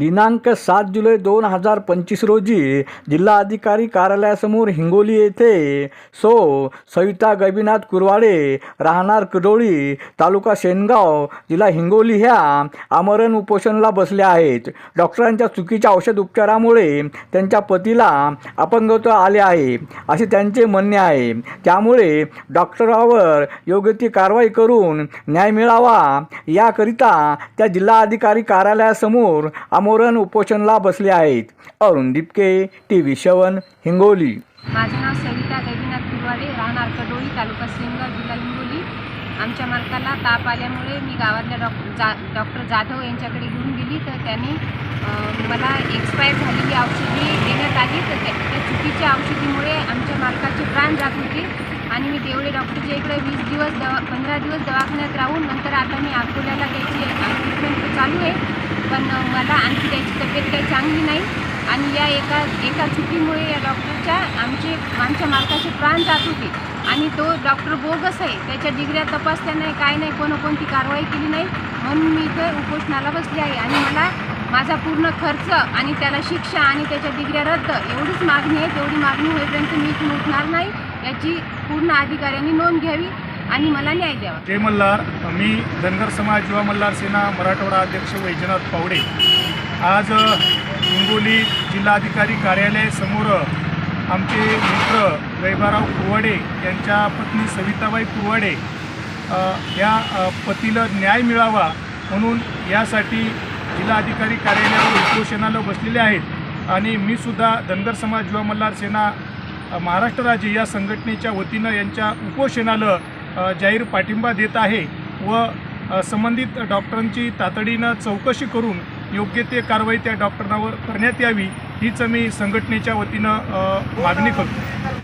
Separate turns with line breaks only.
दिनांक सात जुलै दोन हजार पंचवीस रोजी जिल्हाधिकारी कार्यालयासमोर हिंगोली येथे सो सविता गैबीनाथ कुरवाडे राहणार कडोळी तालुका शेनगाव जिल्हा हिंगोली ह्या आमरण उपोषणाला बसल्या आहेत. डॉक्टरांच्या चुकीच्या औषध उपचारामुळे त्यांच्या पतीला अपंगत्व आले आहे असे त्यांचे म्हणणे आहे. त्यामुळे डॉक्टरावर योग्य ती कारवाई करून न्याय मिळावा याकरिता त्या जिल्हाधिकारी कार्यालयासमोर आमरण उपोषणाला बसले आहेत. अरुण दिपके टी व्ही शवन हिंगोली.
माझं नाव सविता गैबीनाथ कुरवाडे राहणार कडोळी तालुका सिंगर जिल्हा हिंगोली. आमच्या मालकाला ताप आल्यामुळे मी गावातल्या डॉक्टर जा डॉक्टर जाधव यांच्याकडे घेऊन गेली. तर त्यांनी मला एक्सपायर झालेली औषधी देण्यात आली. तर त्या त्या चुकीच्या औषधीमुळे आमच्या मालकाचे प्राण जात होते. आणि मी देवळे डॉक्टरच्या इकडे वीस दिवस दवा पंधरा दिवस दवाखान्यात राहून नंतर आता मी अकोल्याला त्याची ट्रीटमेंट चालू आहे. पण मला आणखी त्याची तब्येत काही चांगली नाही. आणि या एका एका चुकीमुळे या डॉक्टरच्या आमचे आमच्या मालकाचे प्राण जात होते. आणि तो डॉक्टर बोगस आहे. त्याच्या डिग्र्या तपासल्या नाही काय नाही कोणकोणती कारवाई केली नाही. म्हणून मी इथं उपोषणाला बसली आहे. आणि मला माझा पूर्ण खर्च आणि त्याला शिक्षा आणि त्याच्या डिग्र्या रद्द एवढीच मागणी आहे. तेवढी मागणी होईपर्यंत मी इथून उठणार नाही. याची पूर्ण अधिकाऱ्यांनी नोंद घ्यावी. आणि मला न्याय द्यावा.
ते मल्हार मी धनगर समाज युवा मल्हार सेना मराठवाडा अध्यक्ष वैजनाथ पावडे. आज हिंगोली जिल्हाधिकारी कार्यालयासमोर आमचे मित्र वैभाराव कुवाडे यांच्या पत्नी सविताबाई कुवाडे या पतीला न्याय मिळावा म्हणून यासाठी जिल्हाधिकारी कार्यालयावर उपोषणाला बसलेले आहेत. आणि मी सुद्धा धनगर समाज युवा मल्हार सेना महाराष्ट्र राज्य या संघटनेच्या वतीनं यांच्या उपोषणाला जाहीर पाठिंबा देत आहे व संबंधित डॉक्टरांची तातडीनं चौकशी करून योग्य ते कारवाई त्या डॉक्टरांवर करण्यात यावी हीच मी संघटनेच्या वतीनं मागणी करतो.